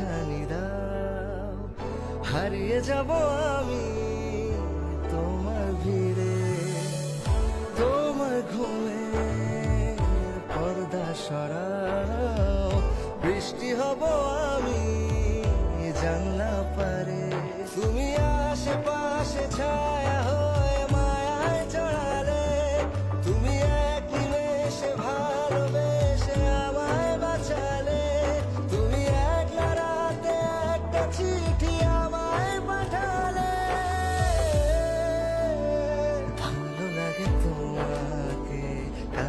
হাতছানি দাও হারিয়ে যাব আমি তোমার ভিড়ে। তোমার ঘুমে পর্দা সরাও, বৃষ্টি হব আমি জানলা পারে। তুমি আশেপাশে ছায়া